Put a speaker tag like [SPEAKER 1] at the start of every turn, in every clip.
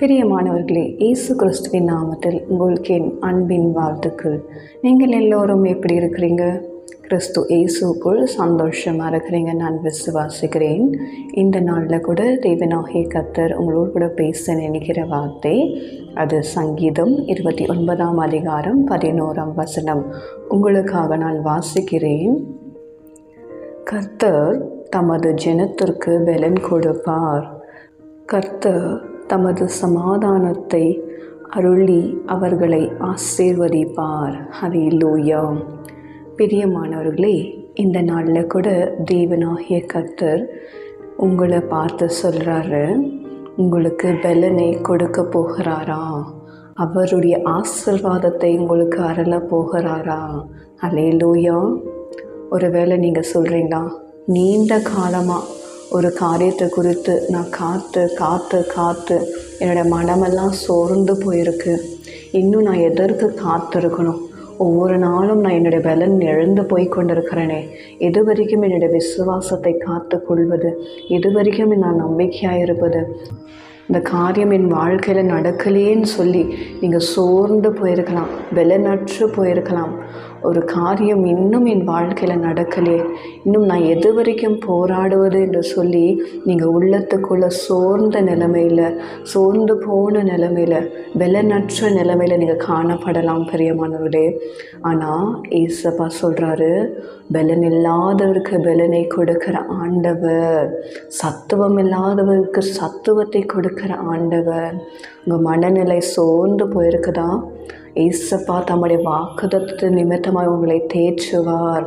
[SPEAKER 1] பிரியமானவர்களே இயேசு கிறிஸ்துவின் நாமத்தில் உங்களுக்கு என் அன்பின் வாழ்த்துக்கள். நீங்கள் எல்லோரும் எப்படி இருக்கிறீங்க? கிறிஸ்து இயேசுக்குள் சந்தோஷமாக இருக்கிறீங்க நான் விசுவாசிக்கிறேன். இந்த நாளில் கூட தேவனாகிய கத்தர் உங்களோடு கூட பேச நினைக்கிற வார்த்தை அது சங்கீதம் இருபத்தி ஒன்பதாம் அதிகாரம் பதினோராம் வசனம். உங்களுக்காக நான் வாசிக்கிறேன். கர்த்தர் தமது ஜனத்திற்கு பலன் கொடுப்பார். கர்த்தர் தமது சமாதானத்தை அருளி அவர்களை ஆசீர்வதிப்பார். ஹalleluya. பிரியமானவர்களே இந்த நாளில் கூட தேவனாகிய கர்த்தர் உங்களை பார்த்து சொல்கிறாரு உங்களுக்கு பலனை கொடுக்க போகிறாரா? அவருடைய ஆசிர்வாதத்தை உங்களுக்கு அருள போகிறாரா? ஹalleluya. ஒருவேளை நீங்கள் சொல்கிறீங்களா நீண்ட காலமாக ஒரு காரியத்தை குறித்து நான் காத்து காத்து காத்து என்னோடய மனமெல்லாம் சோர்ந்து போயிருக்கு. இன்னும் நான் எதற்கு காத்திருக்கணும்? ஒவ்வொரு நாளும் நான் என்னுடைய பலன் இழந்து போய் கொண்டிருக்கிறேனே. எது வரைக்கும் என்னுடைய விசுவாசத்தை காத்து கொள்வது எது வரைக்கும் நான் நம்பிக்கையாக இருப்பது இந்த காரியம் என் வாழ்க்கையில் நடக்கலையேன்னு சொல்லி நீங்கள் சோர்ந்து போயிருக்கலாம் பலனற்று போயிருக்கலாம். ஒரு காரியம் இன்னும் என் வாழ்க்கையில் நடக்கலையே இன்னும் நான் எது வரைக்கும் போராடுவது என்று சொல்லி நீங்கள் உள்ளத்துக்குள்ளே சோர்ந்த நிலைமையில் சோர்ந்து போன நிலைமையில் பலனற்ற நிலைமையில் நீங்கள் காணப்படலாம் பெரியமானவர்களே. ஆனால் ஏசப்பா சொல்கிறாரு பலன் இல்லாதவருக்கு பலனை கொடுக்கிற ஆண்டவர் சத்துவம் இல்லாதவருக்கு சத்துவத்தை கொடுக்கிற ஆண்டவர். உங்கள் மனநிலை சோர்ந்து போயிருக்குதா? ஏசப்பா தம்முடைய வாக்குதத்து நிமித்தமாக உங்களை தேற்றுவார்.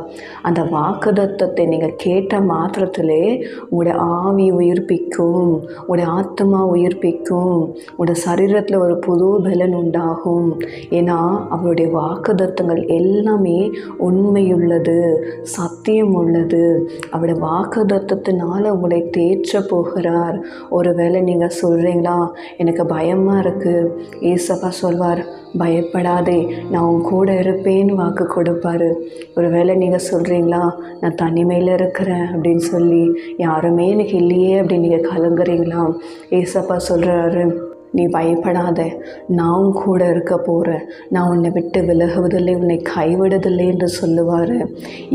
[SPEAKER 1] அந்த வாக்குதத்தத்தை நீங்கள் கேட்ட மாத்திரத்திலே உங்களுடைய ஆவி உயிர்ப்பிக்கும் உங்களுடைய ஆத்மா உயிர்ப்பிக்கும் உங்களுடைய சரீரத்தில் ஒரு புது பலன் உண்டாகும். ஏன்னா அவருடைய வாக்குதத்தங்கள் எல்லாமே உண்மையுள்ளது சத்தியம் உள்ளது. அவருடைய வாக்குதத்தத்தினால் உங்களை தேற்ற போகிறார். ஒருவேளை நீங்கள் சொல்கிறீங்களா எனக்கு பயமாக இருக்குது ஏசப்பா சொல்வார் பயப்படாதே நான் உன் கூட இருப்பேன்னு வாக்கு கொடுப்பாரு. ஒருவேளை நீங்கள் சொல்கிறீங்களா நான் தனிமையில் இருக்கிறேன் அப்படின்னு சொல்லி யாருமே எனக்கு இல்லையே அப்படின்னு நீங்கள் கலங்குறீங்களா? ஏசப்பா சொல்கிறாரு நீ பயப்படாத. நான் கூட இருக்க போகிறேன் நான் உன்னை விட்டு விலகுவதில்லை உன்னை கைவிடுவதில்லை என்று சொல்லுவார்.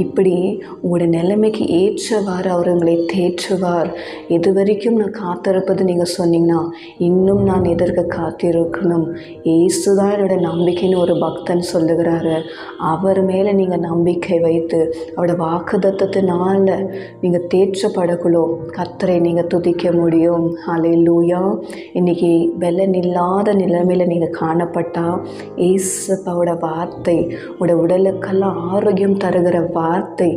[SPEAKER 1] இப்படி உங்களோட நிலைமைக்கு ஏற்றவாறு அவர் உங்களை தேற்றுவார். எது வரைக்கும் நான் காத்திருப்பது நீங்கள் சொன்னீங்கன்னா இன்னும் நான் எதற்கு காத்திருக்கணும்? ஏசு தான் என்னோட நம்பிக்கைன்னு ஒரு பக்தன் சொல்லுகிறாரு. அவர் மேலே நீங்கள் நம்பிக்கை வைத்து அவரோட வாக்குதத்தத்தினால நீங்கள் தேற்றப்படக்குள்ளோ கத்தரை நீங்கள் துதிக்க முடியும். அலை லூயா இன்றைக்கி பலன் இல்லாத நிலைமையில் நீங்கள் காணப்பட்டால் ஏசப்பாவோட வார்த்தை உட உடலுக்கெல்லாம் ஆரோக்கியம் தருகிற வார்த்தை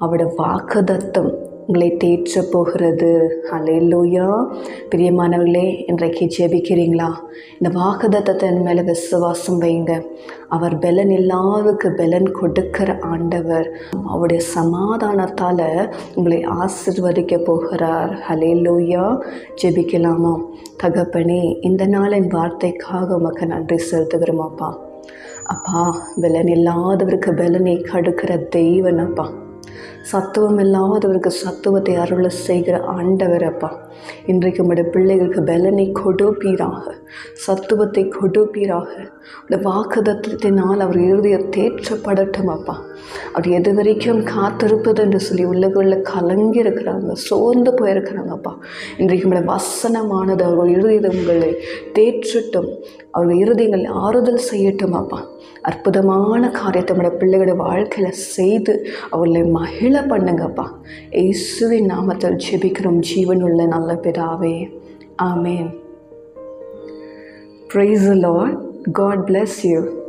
[SPEAKER 1] அவரோட வாக்குதத்தம் உங்களை தேற்ற போகிறது. அலையிலோயா பிரியமானவர்களே இன்றைக்கு ஜெபிக்கிறீங்களா? இந்த வாக்குதத்தத்தின் மேலே விசுவாசம் வைங்க. அவர் பலன் இல்லாததுக்கு பலன் கொடுக்கிற ஆண்டவர் அவருடைய சமாதானத்தால் உங்களை ஆசிர்வதிக்க போகிறார். அலையிலோயா ஜெபிக்கலாமா? தகப்பனே இந்த நாளின் வார்த்தைக்காக உமக்கு நன்றி செலுத்துகிறோமாப்பா அப்பா. பலன் இல்லாதவருக்கு பலனை கடுக்கிற தெய்வனப்பா அப்பா சத்துவம் இல்லாதவருக்கு சத்துவத்தை அருள செய்கிற ஆண்டவர் அப்பா இன்றைக்கு நம்முடைய பிள்ளைகளுக்கு பலனை கொடுப்பீராக. சத்துவத்தை கொடுப்பீராக. இந்த வாக்குதத்தினால் அவர் இறுதிய தேற்றப்படட்டும் அப்பா அவர் எது வரைக்கும் காத்திருப்பது என்று சொல்லி உள்ளகுள்ள கலங்கி இருக்கிறாங்க சோர்ந்து போயிருக்கிறாங்கப்பா இன்றைக்கு உங்களை வசனமானது அவர் இறுதியை உங்களை தேற்றட்டும் அவர்கள் இருதயங்கள் ஆறுதல் செய்யட்டும் அப்பா. அற்புதமான காரியத்தை நம்ம பிள்ளைகளோட வாழ்க்கையில் செய்து அவர்களை மகிழ பண்ணுங்கப்பா இயேசுவின் நாமத்தில் ஜெபிக்கிறோம். ஜீவனுள்ள நல்ல பிதாவே. ஆமேன். Praise Lord God bless you.